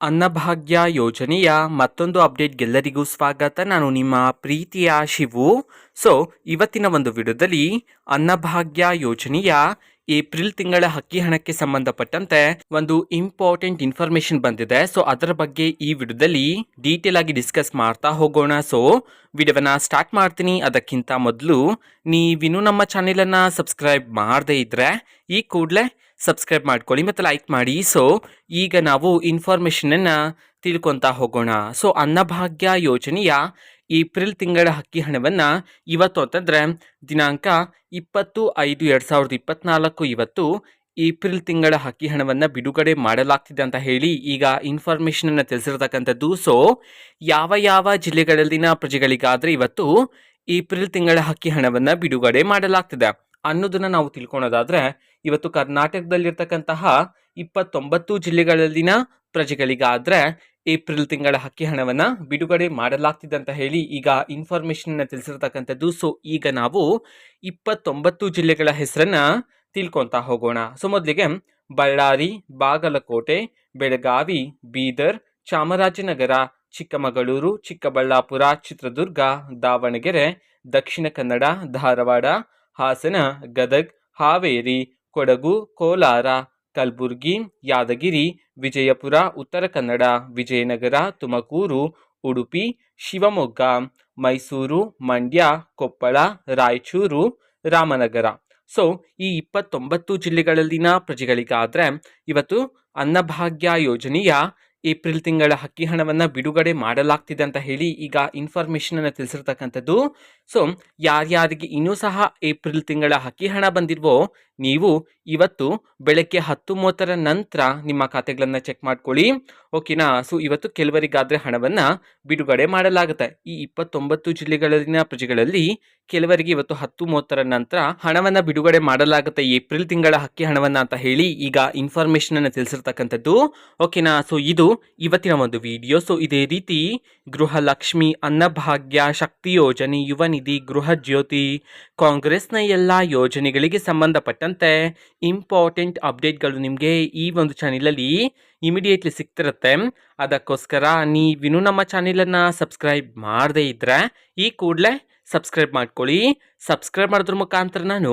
ಅನ್ನಭಾಗ್ಯ ಯೋಜನೆಯ ಮತ್ತೊಂದು ಅಪ್ಡೇಟ್ಗೆಲ್ಲರಿಗೂ ಸ್ವಾಗತ. ನಾನು ನಿಮ್ಮ ಪ್ರೀತಿಯ ಶಿವು. ಸೊ ಇವತ್ತಿನ ಒಂದು ವಿಡಿಯೋದಲ್ಲಿ ಅನ್ನಭಾಗ್ಯ ಯೋಜನೆಯ ಏಪ್ರಿಲ್ ತಿಂಗಳ ಹಕ್ಕಿ ಹಣಕ್ಕೆ ಸಂಬಂಧಪಟ್ಟಂತೆ ಒಂದು ಇಂಪಾರ್ಟೆಂಟ್ ಇನ್ಫಾರ್ಮೇಶನ್ ಬಂದಿದೆ. ಸೊ ಅದರ ಬಗ್ಗೆ ಈ ವಿಡಿಯೋದಲ್ಲಿ ಡೀಟೇಲ್ ಆಗಿ ಡಿಸ್ಕಸ್ ಮಾಡ್ತಾ ಹೋಗೋಣ. ಸೊ ವಿಡಿಯೋವನ್ನ ಸ್ಟಾರ್ಟ್ ಮಾಡ್ತೀನಿ. ಅದಕ್ಕಿಂತ ಮೊದಲು ನೀವಿನ್ನೂ ನಮ್ಮ ಚಾನೆಲನ್ನು ಸಬ್ಸ್ಕ್ರೈಬ್ ಮಾಡದೇ ಇದ್ರೆ ಈ ಕೂಡಲೇ ಸಬ್ಸ್ಕ್ರೈಬ್ ಮಾಡ್ಕೊಳ್ಳಿ ಮತ್ತು ಲೈಕ್ ಮಾಡಿ. ಸೊ ಈಗ ನಾವು ಇನ್ಫಾರ್ಮೇಷನನ್ನು ತಿಳ್ಕೊತಾ ಹೋಗೋಣ. ಸೊ ಅನ್ನಭಾಗ್ಯ ಯೋಜನೆಯ ಏಪ್ರಿಲ್ ತಿಂಗಳ ಹಕ್ಕಿ ಹಣವನ್ನು ಇವತ್ತು ಅಂತಂದರೆ ದಿನಾಂಕ ಇಪ್ಪತ್ತು ಐದು ಎರಡು ಸಾವಿರದ ಇಪ್ಪತ್ನಾಲ್ಕು ಇವತ್ತು ಏಪ್ರಿಲ್ ತಿಂಗಳ ಹಕ್ಕಿ ಹಣವನ್ನು ಬಿಡುಗಡೆ ಮಾಡಲಾಗ್ತಿದೆ ಅಂತ ಹೇಳಿ ಈಗ ಇನ್ಫಾರ್ಮೇಷನನ್ನು ತಿಳಿಸಿರ್ತಕ್ಕಂಥದ್ದು. ಸೊ ಯಾವ ಯಾವ ಜಿಲ್ಲೆಗಳಲ್ಲಿನ ಪ್ರಜೆಗಳಿಗಾದರೆ ಇವತ್ತು ಏಪ್ರಿಲ್ ತಿಂಗಳ ಹಕ್ಕಿ ಹಣವನ್ನು ಬಿಡುಗಡೆ ಮಾಡಲಾಗ್ತಿದೆ ಅನ್ನೋದನ್ನು ನಾವು ತಿಳ್ಕೊಳೋದಾದ್ರೆ ಇವತ್ತು ಕರ್ನಾಟಕದಲ್ಲಿರ್ತಕ್ಕಂತಹ ಇಪ್ಪತ್ತೊಂಬತ್ತು ಜಿಲ್ಲೆಗಳಲ್ಲಿನ ಪ್ರಜೆಗಳಿಗಾದ್ರೆ ಏಪ್ರಿಲ್ ತಿಂಗಳ ಹಕ್ಕಿ ಹಣವನ್ನು ಬಿಡುಗಡೆ ಮಾಡಲಾಗ್ತಿದೆ ಅಂತ ಹೇಳಿ ಈಗ ಇನ್ಫಾರ್ಮೇಷನ್ನ ತಿಳಿಸಿರ್ತಕ್ಕಂಥದ್ದು. ಸೊ ಈಗ ನಾವು ಇಪ್ಪತ್ತೊಂಬತ್ತು ಜಿಲ್ಲೆಗಳ ಹೆಸರನ್ನ ತಿಳ್ಕೊತಾ ಹೋಗೋಣ. ಸೊ ಮೊದಲಿಗೆ ಬಳ್ಳಾರಿ, ಬಾಗಲಕೋಟೆ, ಬೆಳಗಾವಿ, ಬೀದರ್, ಚಾಮರಾಜನಗರ, ಚಿಕ್ಕಮಗಳೂರು, ಚಿಕ್ಕಬಳ್ಳಾಪುರ, ಚಿತ್ರದುರ್ಗ, ದಾವಣಗೆರೆ, ದಕ್ಷಿಣ ಕನ್ನಡ, ಧಾರವಾಡ, ಹಾಸನ, ಗದಗ್, ಹಾವೇರಿ ಕೊಡಗು, ಕೋಲಾರ, ಕಲಬುರಗಿ, ಯಾದಗಿರಿ, ವಿಜಯಪುರ, ಉತ್ತರ ಕನ್ನಡ, ವಿಜಯನಗರ, ತುಮಕೂರು, ಉಡುಪಿ, ಶಿವಮೊಗ್ಗ, ಮೈಸೂರು, ಮಂಡ್ಯ, ಕೊಪ್ಪಳ, ರಾಯಚೂರು, ರಾಮನಗರ. ಸೊ ಈ ಇಪ್ಪತ್ತೊಂಬತ್ತು ಜಿಲ್ಲೆಗಳಲ್ಲಿನ ಪ್ರಜೆಗಳಿಗಾದರೆ ಇವತ್ತು ಅನ್ನಭಾಗ್ಯ ಯೋಜನೆಯ ಏಪ್ರಿಲ್ ತಿಂಗಳ ಅಕ್ಕಿ ಹಣವನ್ನು ಬಿಡುಗಡೆ ಮಾಡಲಾಗ್ತಿದೆ ಅಂತ ಹೇಳಿ ಈಗ ಇನ್ಫಾರ್ಮೇಷನನ್ನು ತಿಳಿಸಿರ್ತಕ್ಕಂಥದ್ದು. ಸೊ ಯಾರ್ಯಾರಿಗೆ ಇನ್ನೂ ಸಹ ಏಪ್ರಿಲ್ ತಿಂಗಳ ಅಕ್ಕಿ ಹಣ ಬಂದಿರುವೋ ನೀವು ಇವತ್ತು ಬೆಳಗ್ಗೆ ಹತ್ತು ಮೂವತ್ತರ ನಂತರ ನಿಮ್ಮ ಖಾತೆಗಳನ್ನು ಚೆಕ್ ಮಾಡ್ಕೊಳ್ಳಿ. ಓಕೆನಾ ಸೊ ಇವತ್ತು ಕೆಲವರಿಗಾದರೆ ಹಣವನ್ನು ಬಿಡುಗಡೆ ಮಾಡಲಾಗುತ್ತೆ. ಈ ಇಪ್ಪತ್ತೊಂಬತ್ತು ಜಿಲ್ಲೆಗಳಲ್ಲಿನ ಪ್ರಜೆಗಳಲ್ಲಿ ಕೆಲವರಿಗೆ ಇವತ್ತು ಹತ್ತು ಮೂವತ್ತರ ನಂತರ ಹಣವನ್ನು ಬಿಡುಗಡೆ ಮಾಡಲಾಗುತ್ತೆ. ಏಪ್ರಿಲ್ ತಿಂಗಳ ಹಕ್ಕಿ ಹಣವನ್ನು ಅಂತ ಹೇಳಿ ಈಗ ಇನ್ಫಾರ್ಮೇಷನನ್ನು ತಿಳಿಸಿರ್ತಕ್ಕಂಥದ್ದು. ಓಕೆನಾ ಸೊ ಇದು ಇವತ್ತಿನ ಒಂದು ವಿಡಿಯೋ ಸೊ ಇದೇ ರೀತಿ ಗೃಹಲಕ್ಷ್ಮಿ ಅನ್ನಭಾಗ್ಯ ಶಕ್ತಿ ಯೋಜನೆ, ಯುವ ನಿಧಿ, ಗೃಹ ಜ್ಯೋತಿ, ಕಾಂಗ್ರೆಸ್ನ ಎಲ್ಲ ಯೋಜನೆಗಳಿಗೆ ಸಂಬಂಧಪಟ್ಟಂತೆ ಇಂಪಾರ್ಟೆಂಟ್ ಅಪ್ಡೇಟ್ಗಳು ನಿಮಗೆ ಈ ಒಂದು ಚಾನೆಲಲ್ಲಿ ಇಮಿಡಿಯೇಟ್ಲಿ ಸಿಗ್ತಿರುತ್ತೆ. ಅದಕ್ಕೋಸ್ಕರ ನೀವಿನ್ನೂ ನಮ್ಮ ಚಾನಲನ್ನು ಸಬ್ಸ್ಕ್ರೈಬ್ ಮಾಡದೇ ಇದ್ದರೆ ಈ ಕೂಡಲೇ ಸಬ್ಸ್ಕ್ರೈಬ್ ಮಾಡ್ಕೊಳ್ಳಿ. ಸಬ್ಸ್ಕ್ರೈಬ್ ಮಾಡೋದ್ರ ಮುಖಾಂತರ ನಾನು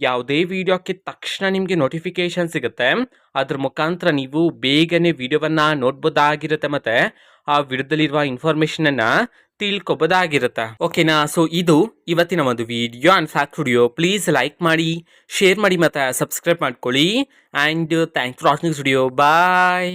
ಯಾವುದೇ ವಿಡಿಯೋಕ್ಕೆ ತಕ್ಷಣ ನಿಮಗೆ ನೋಟಿಫಿಕೇಶನ್ ಸಿಗುತ್ತೆ. ಅದ್ರ ಮುಖಾಂತರ ನೀವು ಬೇಗನೆ ವಿಡಿಯೋವನ್ನು ನೋಡ್ಬೋದಾಗಿರುತ್ತೆ ಮತ್ತು ಆ ವಿಡಿಯೋದಲ್ಲಿರುವ ಇನ್ಫಾರ್ಮೇಷನನ್ನು ತಿಳ್ಕೊಬೋದಾಗಿರುತ್ತೆ? ಓಕೆನಾ ಸೊ ಇದು ಇವತ್ತಿನ ಒಂದು video and fact video please like ಮಾಡಿ ಶೇರ್ ಮಾಡಿ ಮತ್ತೆ ಸಬ್ಸ್ಕ್ರೈಬ್ ಮಾಡ್ಕೊಳ್ಳಿ. And thank for watching studio bye